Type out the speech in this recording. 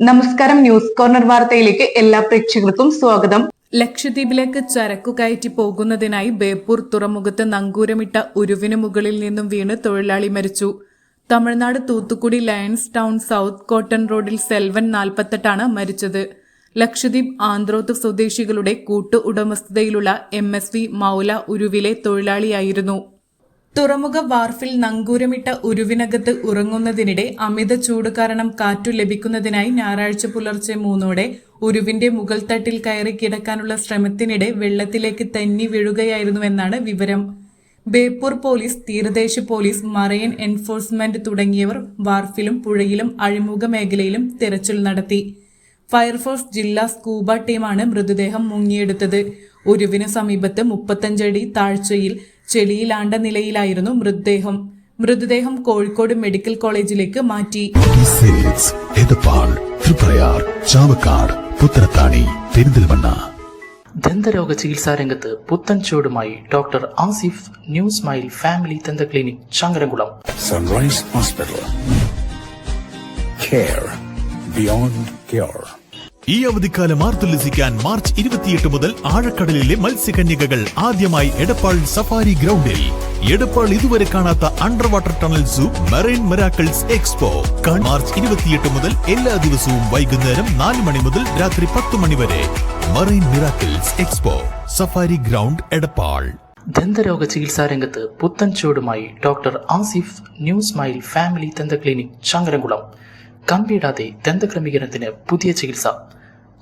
നമസ്കാരം news corner വാർത്തയിലേക്ക് എല്ലാ പ്രേക്ഷകർക്കും സ്വാഗതം. ലക്ഷദ്വീപിലേക്ക് ചരക്കു കയറ്റി പോകുന്നതിനായി ബേപ്പൂർ തുറമുഖത്ത് നങ്കൂരമിട്ട ഉരുവിന് മുകളിൽ നിന്നും വീണ് തൊഴിലാളി മരിച്ചു. Tamil Nadu Thoothukudi Lions town south cotton റോഡിൽ സെൽവൻ നാൽപ്പത്തെട്ടാണ് മരിച്ചത്. ലക്ഷദ്വീപ് ആന്ധ്രോത്ത് സ്വദേശികളുടെ കൂട്ടു ഉടമസ്ഥതയിലുള്ള എം എസ് വി മൗല ഉരുവിലെ തൊഴിലാളിയായിരുന്നു. തുറമുഖ വാർഫിൽ നങ്കൂരമിട്ട ഉരുവിനകത്ത് ഉറങ്ങുന്നതിനിടെ അമിത ചൂട് കാരണം കാറ്റു ലഭിക്കുന്നതിനായി ഞായറാഴ്ച പുലർച്ചെ മൂന്നോടെ ഉരുവിന്റെ മുകൾ തട്ടിൽ കയറി കിടക്കാനുള്ള ശ്രമത്തിനിടെ വെള്ളത്തിലേക്ക് തന്നി വീഴുകയായിരുന്നുവെന്നാണ് വിവരം. ബേപ്പൂർ പോലീസ് തീരദേശ പോലീസ് മറൈൻ എൻഫോഴ്സ്മെന്റ് തുടങ്ങിയവർ വാർഫിലും പുഴയിലും അഴിമുഖ മേഖലയിലും തിരച്ചിൽ നടത്തി. ഫയർഫോഴ്സ് ജില്ലാ സ്കൂബ ടീമാണ് മൃതദേഹം മുങ്ങിയെടുത്തത്. ഉരുവിന് സമീപത്ത് മുപ്പത്തഞ്ചടി താഴ്ചയിൽ ചെളിയിലാണ്ട നിലയിലായിരുന്നു മൃതദേഹം. മൃതദേഹം കോഴിക്കോട് മെഡിക്കൽ കോളേജിലേക്ക് മാറ്റി. തൃപ്രയാർ ചാവക്കാട് പുത്തനത്താണി പെരിന്തൽമണ്ണ. ദന്തരോഗ ചികിത്സാ രംഗത്ത് പുത്തൻ ചുവടുമായി doctor Asif new smile family ദന്ത clinic Changaramkulam. Sunrise hospital care beyond cure. ഈ അവധിക്കാലം ആർത്തുല്ലസിക്കാൻ മാർച്ച് ഇരുപത്തിയെട്ട് മുതൽ ആഴക്കടലിലെ മത്സ്യകന്യകകൾ ആദ്യമായി എടപ്പാൾ സഫാരി ഗ്രൗണ്ടിൽ. എടപ്പാൾ ഇതുവരെ കാണാത്ത under water tunnel zoo marine miracles expo. March ഇരുപത്തിയെട്ട് മുതൽ എല്ലാ ദിവസവും വൈകുന്നേരം നാല് മണി മുതൽ രാത്രി പത്ത് മണി വരെ. Marine miracles expo. Safari ground Edappal. ദന്തരോഗ ചികിത്സാ രംഗത്ത് പുത്തൻ ചുവടുമായി doctor Asif new smile family ദന്ത ക്ലിനിക് ചങ്ങരംകുളം. കമ്പിയിടാതെ ദന്തക്രമീകരണത്തിന് പുതിയ ചികിത്സ.